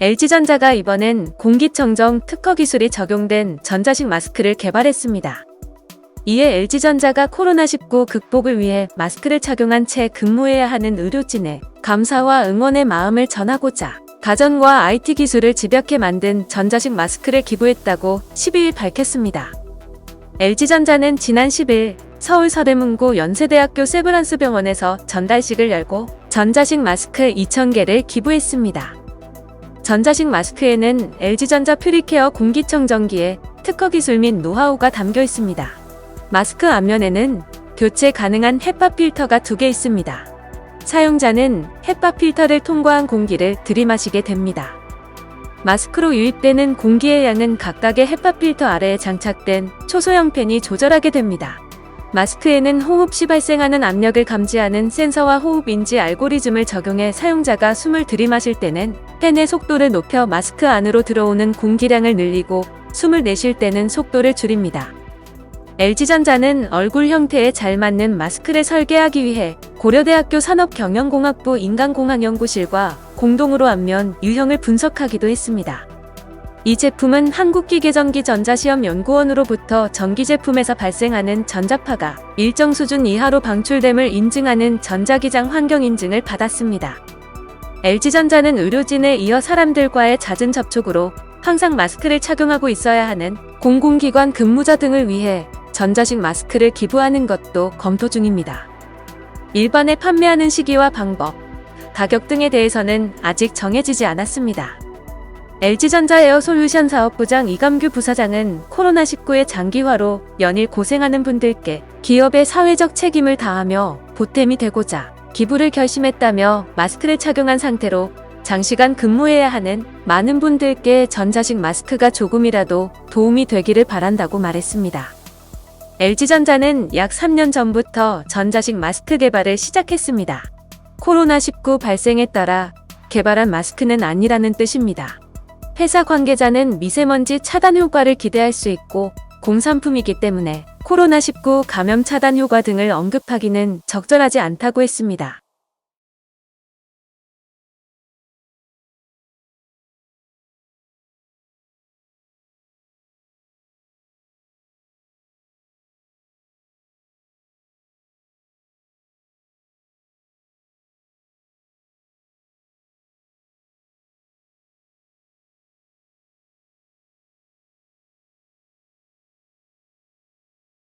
LG전자가 이번엔 공기청정 특허 기술이 적용된 전자식 마스크를 개발했습니다. 이에 LG전자가 코로나19 극복을 위해 마스크를 착용한 채 근무해야 하는 의료진의 감사와 응원의 마음을 전하고자 가전과 IT 기술을 집약해 만든 전자식 마스크를 기부했다고 12일 밝혔습니다. LG전자는 지난 10일 서울 서대문구 연세대학교 세브란스 병원에서 전달식을 열고 전자식 마스크 2,000개를 기부했습니다. 전자식 마스크에는 LG전자 퓨리케어 공기청정기의 특허 기술 및 노하우가 담겨 있습니다. 마스크 앞면에는 교체 가능한 헤파 필터가 두 개 있습니다. 사용자는 헤파 필터를 통과한 공기를 들이마시게 됩니다. 마스크로 유입되는 공기의 양은 각각의 헤파 필터 아래에 장착된 초소형 팬이 조절하게 됩니다. 마스크에는 호흡 시 발생하는 압력을 감지하는 센서와 호흡 인지 알고리즘을 적용해 사용자가 숨을 들이마실 때는 팬의 속도를 높여 마스크 안으로 들어오는 공기량을 늘리고 숨을 내쉴 때는 속도를 줄입니다. LG전자는 얼굴 형태에 잘 맞는 마스크를 설계하기 위해 고려대학교 산업경영공학부 인간공학연구실과 공동으로 안면 유형을 분석하기도 했습니다. 이 제품은 한국기계전기 전자시험연구원으로부터 전기 제품에서 발생하는 전자파가 일정 수준 이하로 방출됨을 인증하는 전자기장 환경 인증을 받았습니다. LG전자는 의료진에 이어 사람들과의 잦은 접촉으로 항상 마스크를 착용하고 있어야 하는 공공기관 근무자 등을 위해 전자식 마스크를 기부하는 것도 검토 중입니다. 일반에 판매하는 시기와 방법, 가격 등에 대해서는 아직 정해지지 않았습니다. LG전자 에어 솔루션 사업부장 이감규 부사장은 코로나19의 장기화로 연일 고생하는 분들께 기업의 사회적 책임을 다하며 보탬이 되고자 기부를 결심했다며 마스크를 착용한 상태로 장시간 근무해야 하는 많은 분들께 전자식 마스크가 조금이라도 도움이 되기를 바란다고 말했습니다. LG전자는 약 3년 전부터 전자식 마스크 개발을 시작했습니다. 코로나19 발생에 따라 개발한 마스크는 아니라는 뜻입니다. 회사 관계자는 미세먼지 차단 효과를 기대할 수 있고 공산품이기 때문에 코로나19 감염 차단 효과 등을 언급하기는 적절하지 않다고 했습니다.